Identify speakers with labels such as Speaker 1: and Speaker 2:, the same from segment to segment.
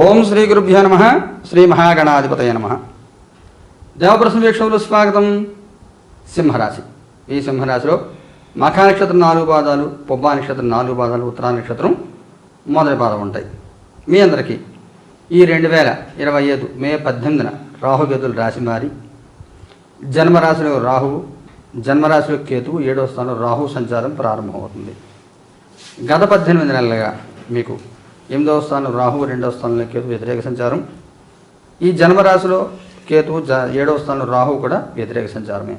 Speaker 1: ఓం శ్రీ గురుభ్యో నమ శ్రీ మహాగణాధిపతయ నమ. దేవప్రశ్న వీక్షకులు స్వాగతం. సింహరాశి. ఈ సింహరాశిలో మఖా నక్షత్రం నాలుగు పాదాలు పొబ్బా నక్షత్రం నాలుగు పాదాలు ఉత్తరా నక్షత్రం మొదటి పాదం ఉంటాయి. మీ అందరికీ ఈ రెండు వేల ఇరవై ఐదు మే పద్దెనిమిదిన రాహుకేతులు రాశి మారి జన్మరాశిలో రాహువు జన్మరాశిలో కేతువు ఏడో స్థానంలో రాహు సంచారం ప్రారంభమవుతుంది. గత పద్దెనిమిది నెలలుగా మీకు ఎనిమిదవ స్థానం రాహువు రెండవ స్థానంలో కేతు వ్యతిరేక సంచారం. ఈ జన్మరాశిలో కేతువు జ ఏడవ స్థానంలో రాహువు కూడా వ్యతిరేక సంచారమే.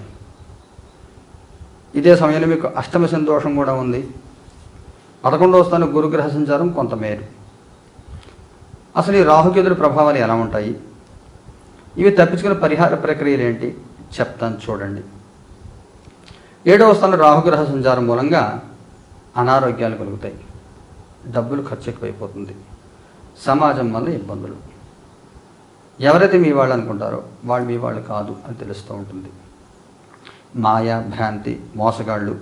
Speaker 1: ఇదే సమయంలో మీకు అష్టమ సంతోషం కూడా ఉంది. పదకొండవ స్థానం గురుగ్రహ సంచారం కొంతమేరు. అసలు ఈ రాహుకేతుల ప్రభావాలు ఎలా ఉంటాయి? ఇవి తప్పించుకునే పరిహార ప్రక్రియలు ఏంటి? చెప్తాను చూడండి. ఏడవ స్థానం రాహుగ్రహ సంచారం మూలంగా అనారోగ్యాలు కలుగుతాయి. డబ్బులు ఖర్చు ఎక్కువైపోతుంది. సమాజం వల్ల ఇబ్బందులు. ఎవరైతే మీ వాళ్ళు అనుకుంటారో వాళ్ళు మీ వాళ్ళు కాదు అని తెలుస్తూ ఉంటుంది. మాయ భ్రాంతి మోసగాళ్ళు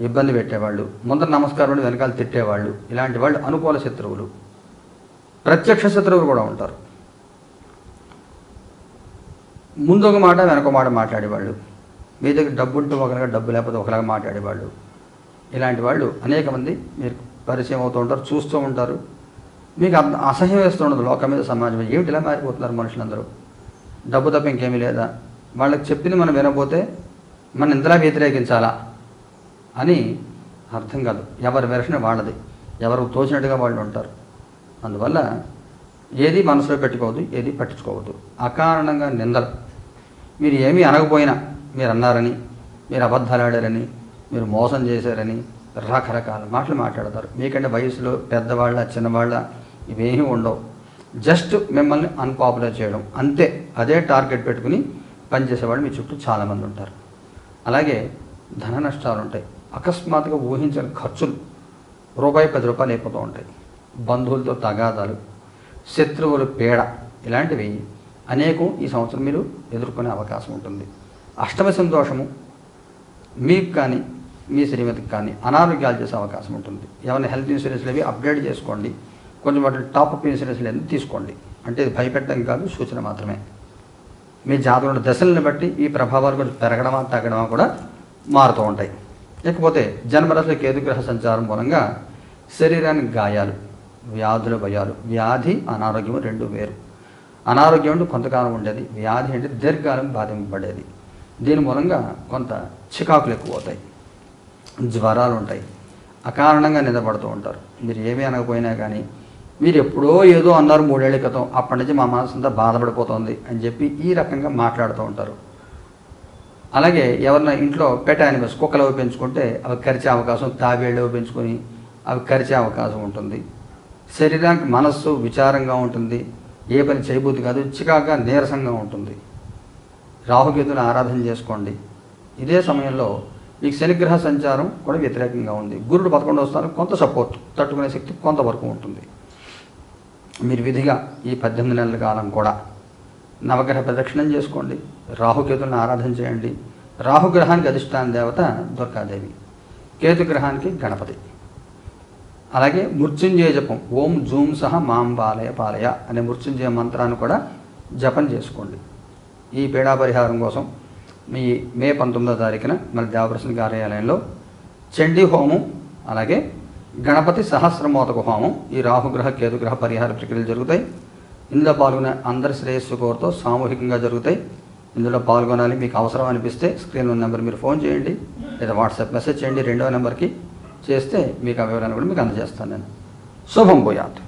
Speaker 1: ఇబ్బంది పెట్టేవాళ్ళు ముందర నమస్కారం వెనకాల తిట్టేవాళ్ళు ఇలాంటి వాళ్ళు అనుకూల శత్రువులు. ప్రత్యక్ష శత్రువులు కూడా ఉంటారు. ముందు ఒక మాట వెనక మాట మాట్లాడేవాళ్ళు. మీ దగ్గర డబ్బు ఉంటే ఒకలాగా డబ్బు లేకపోతే ఒకలాగా మాట్లాడేవాళ్ళు. ఇలాంటి వాళ్ళు అనేక మంది మీరు పరిచయం అవుతూ ఉంటారు చూస్తూ ఉంటారు. మీకు అసహ్యం వేస్తూ ఉండదు లోకం మీద సమాజం ఏమిటి ఇలా మారిపోతున్నారు మనుషులందరూ? డబ్బు తప్ప ఇంకేమీ లేదా? వాళ్ళకి చెప్పింది మనం వినకపోతే మనం ఇంతలా వ్యతిరేకించాలా అని అర్థం కాదు. ఎవరి వెర్షన్ వాళ్ళది. ఎవరు తోచినట్టుగా వాళ్ళు ఉంటారు. అందువల్ల ఏది మనసులో పెట్టుకోవద్దు ఏది పట్టించుకోవద్దు. అకారణంగా నిందలు. మీరు ఏమీ అనకపోయినా మీరు అన్నారని మీరు అబద్ధాలు ఆడారని మీరు మోసం చేశారని రకరకాల మాటలు మాట్లాడతారు. మీకంటే వయసులో పెద్దవాళ్ళ చిన్నవాళ్ళ ఇవేమీ ఉండవు. జస్ట్ మిమ్మల్ని అన్పాపులర్ చేయడం. అంతే. అదే టార్గెట్ పెట్టుకుని పనిచేసేవాళ్ళు మీ చుట్టూ చాలామంది ఉంటారు. అలాగే ధన నష్టాలు ఉంటాయి. అకస్మాత్తుగా ఊహించని ఖర్చులు రూపాయి పది రూపాయలు అయిపోతూ ఉంటాయి. బంధువులతో తగాదాలు శత్రువుల పేడ ఇలాంటివి అనేకం ఈ సంవత్సరం మీరు ఎదుర్కొనే అవకాశం ఉంటుంది. అష్టమ సంతోషము మీకు కానీ మీ శ్రీమతికి కానీ అనారోగ్యాలు చేసే అవకాశం ఉంటుంది. ఏమైనా హెల్త్ ఇన్సూరెన్స్లు అవి అప్డేట్ చేసుకోండి. కొంచెం వాటి టాప్అప్ ఇన్సూరెన్స్లు ఎందుకు తీసుకోండి. అంటే ఇది భయపెట్టడం కాదు సూచన మాత్రమే. మీ జాతకంలో దశలను బట్టి ఈ ప్రభావాలు కొంచెం పెరగడమా తగ్గడమా కూడా మారుతూ ఉంటాయి. ఇకపోతే జన్మరాశిలో కేతుగ్రహ సంచారం మూలంగా శరీరానికి గాయాలు వ్యాధుల భయాలు వ్యాధి అనారోగ్యం రెండు వేరు. అనారోగ్యం అంటే కొంతకాలం ఉండేది వ్యాధి అంటే దీర్ఘకాలం బాధింపబడేది. దీని మూలంగా కొంత చికాకులు ఎక్కువ అవుతాయి. జ్వరాలు ఉంటాయి అకారణంగా నిద్రపడుతూ ఉంటారు. మీరు ఏమీ అనకపోయినా కానీ మీరు ఎప్పుడో ఏదో అన్నారు మూడేళ్ళ క్రితం అప్పటి నుంచి మా మనసు అంతా బాధపడిపోతుంది అని చెప్పి ఈ రకంగా మాట్లాడుతూ ఉంటారు. అలాగే ఎవరైనా ఇంట్లో పెట్ యానిమల్స్ కుక్కలు అవి పెంచుకుంటే అవి కరిచే అవకాశం తాబేళ్ళు అవి పెంచుకొని అవి కరిచే అవకాశం ఉంటుంది. శరీరానికి మనస్సు విచారంగా ఉంటుంది. ఏ పని చేయబుద్ధి కాదు చికాగా నీరసంగా ఉంటుంది. రాహుకేతుని ఆరాధన చేసుకోండి. ఇదే సమయంలో మీకు శనిగ్రహ సంచారం కూడా వ్యతిరేకంగా ఉంది. గురుడు పదకొండవ స్థానం కొంత సపోర్ట్ తట్టుకునే శక్తి కొంతవరకు ఉంటుంది. మీరు విధిగా ఈ పద్దెనిమిది నెలల కాలం కూడా నవగ్రహ ప్రదక్షిణం చేసుకోండి. రాహుకేతులను ఆరాధన చేయండి. రాహుగ్రహానికి అధిష్టాన దేవత దుర్గాదేవి. కేతుగ్రహానికి గణపతి. అలాగే మృత్యుంజయ జపం ఓం జూమ్ సహ మాం పాలయ పాలయ అనే మృత్యుంజయ మంత్రాన్ని కూడా జపం చేసుకోండి. ఈ పీడా పరిహారం కోసం మీ మే పంతొమ్మిదో తారీఖున మన దేవప్రసన్న కార్యాలయంలో చండీ హోమం అలాగే గణపతి సహస్రమోతక హోమం ఈ రాహుగ్రహ కేతుగ్రహ పరిహార ప్రక్రియలు జరుగుతాయి. ఇందులో పాల్గొనే అందరి శ్రేయస్సు కోరుతో సామూహికంగా జరుగుతాయి. ఇందులో పాల్గొనాలి మీకు అవసరం అనిపిస్తే స్క్రీన్ ఉన్న నెంబర్ మీరు ఫోన్ చేయండి లేదా వాట్సాప్ మెసేజ్ చేయండి రెండవ నెంబర్కి చేస్తే మీకు ఆ వివరాన్ని కూడా మీకు అందజేస్తాను నేను. శుభం పోయాత్